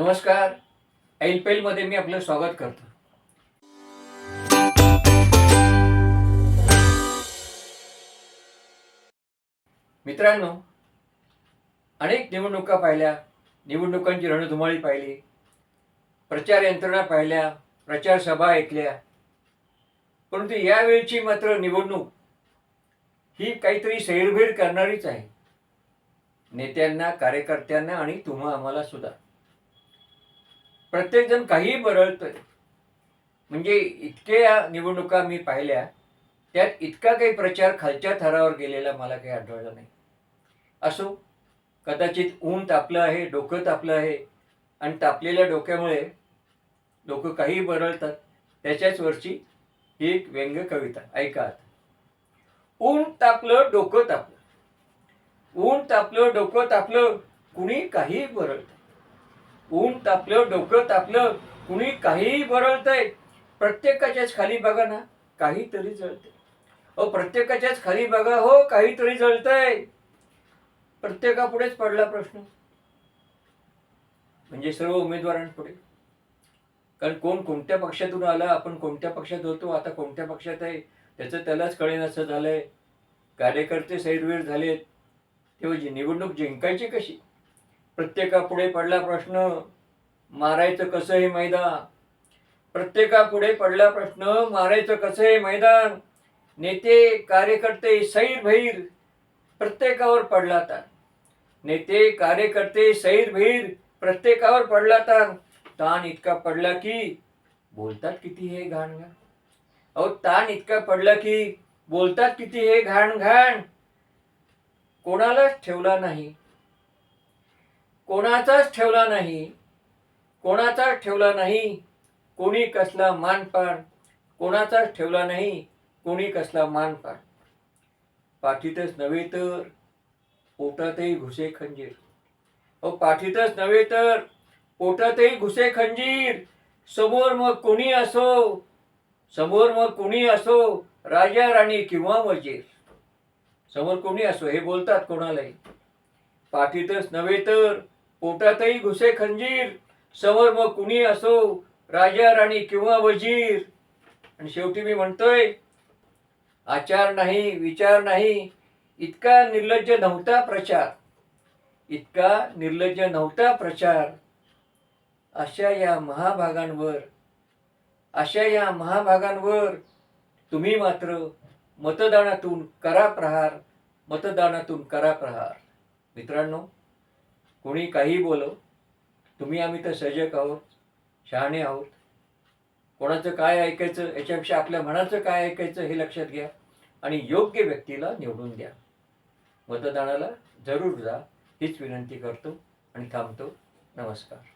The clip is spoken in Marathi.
नमस्कार. मध्ये मी आपलं स्वागत करतो. मित्रांनो अनेक निवडणुका पाहिल्या. निवडणुकांची रणधुमाळी पाहिली. प्रचार यंत्रणा पाहिल्या. प्रचार सभा ऐकल्या. परंतु यावेळची मात्र निवडणूक ही काहीतरी सैरभेर करणारीच आहे. नेत्यांना कार्यकर्त्यांना आणि तुम्हा आम्हाला सुद्धा. प्रत्येकजण काहीही बरळतोय. म्हणजे इतक्या निवडणुका मी पाहिल्या त्यात इतका काही प्रचार खालच्या थरावर गेलेला मला काही आढळला नाही. असो कदाचित ऊन तापलं आहे डोकं तापलं आहे आणि तापलेल्या डोक्यामुळे लोक काही बरळतात. त्याच्याच वरची ही एक व्यंग कविता ऐका ऊन तापलं डोकं तापलं. ऊन तापलं डोकं तापलं कुणी काही बरळतं. ऊन तापलं डोकं तापलं कुणी काहीही बरळतंय प्रत्येकाच्याच खाली बघा ना काहीतरी जळतंय. अहो प्रत्येकाच्याच खाली बघा हो काहीतरी जळतंय. प्रत्येकापुढेच पडला प्रश्न. म्हणजे सर्व उमेदवारांपुढे. कारण कोण कोणत्या पक्षातून आला आपण कोणत्या पक्षात होतो आता कोणत्या पक्षात आहे त्याचं त्यालाच कळेन असं झालंय. कार्यकर्ते सैरवीर झालेत. तेव्हा जी निवडणूक जिंकायची कशी? प्रत्येकापुढे पडला प्रश्न मारायचं कसं हे मैदान? प्रत्येकापुढे पडला प्रश्न मारायचं कसं हे मैदान? नेते कार्यकर्ते सैर भैर प्रत्येकावर पडला ताण. नेते कार्यकर्ते सैर भैर प्रत्येकावर पडला ताण. ताण इतका पडला की बोलतात किती हे घाण घाण अहो ताण इतका पडला की बोलतात किती हे घाण घाण कोणालाच ठेवला नाही. कोणाचाच ठेवला नाही कोणाचाच ठेवला नाही कोणी कसला मानपान कोणाचाच ठेवला नाही कोणी कसला मानपान. पाठीतच नव्हे तर पोटातही घुसे खंजीर. अहो पाठीतच नव्हे तर पोटातही घुसे खंजीर. समोर मग कोणी असो समोर मग कोणी असो राजा राणी किंवा वजीर. समोर कोणी असो हे बोलतात कोणालाही. पाठीतच नव्हे तर पोटातही घुसे खंजीर. समोर मग कुणी असो राजा राणी किंवा वजीर. आणि शेवटी मी म्हणतोय आचार नाही विचार नाही इतका निर्लज्ज नव्हता प्रचार. इतका निर्लज्ज नव्हता प्रचार. अशा या महाभागांवर अशा या महाभागांवर तुम्ही मात्र मतदानातून करा प्रहार मतदानातून करा प्रहार. मित्रांनो कोणी काही बोलो तुम्ही आम्ही तर सजग आहोत शहाणे आहोत. कोणाचं काय ऐकायचं याच्यापेक्षा आपल्या मनाचं काय ऐकायचं हे लक्षात घ्या आणि योग्य व्यक्तीला निवडून द्या. मतदानाला जरूर जा हीच विनंती करतो आणि थांबतो. नमस्कार.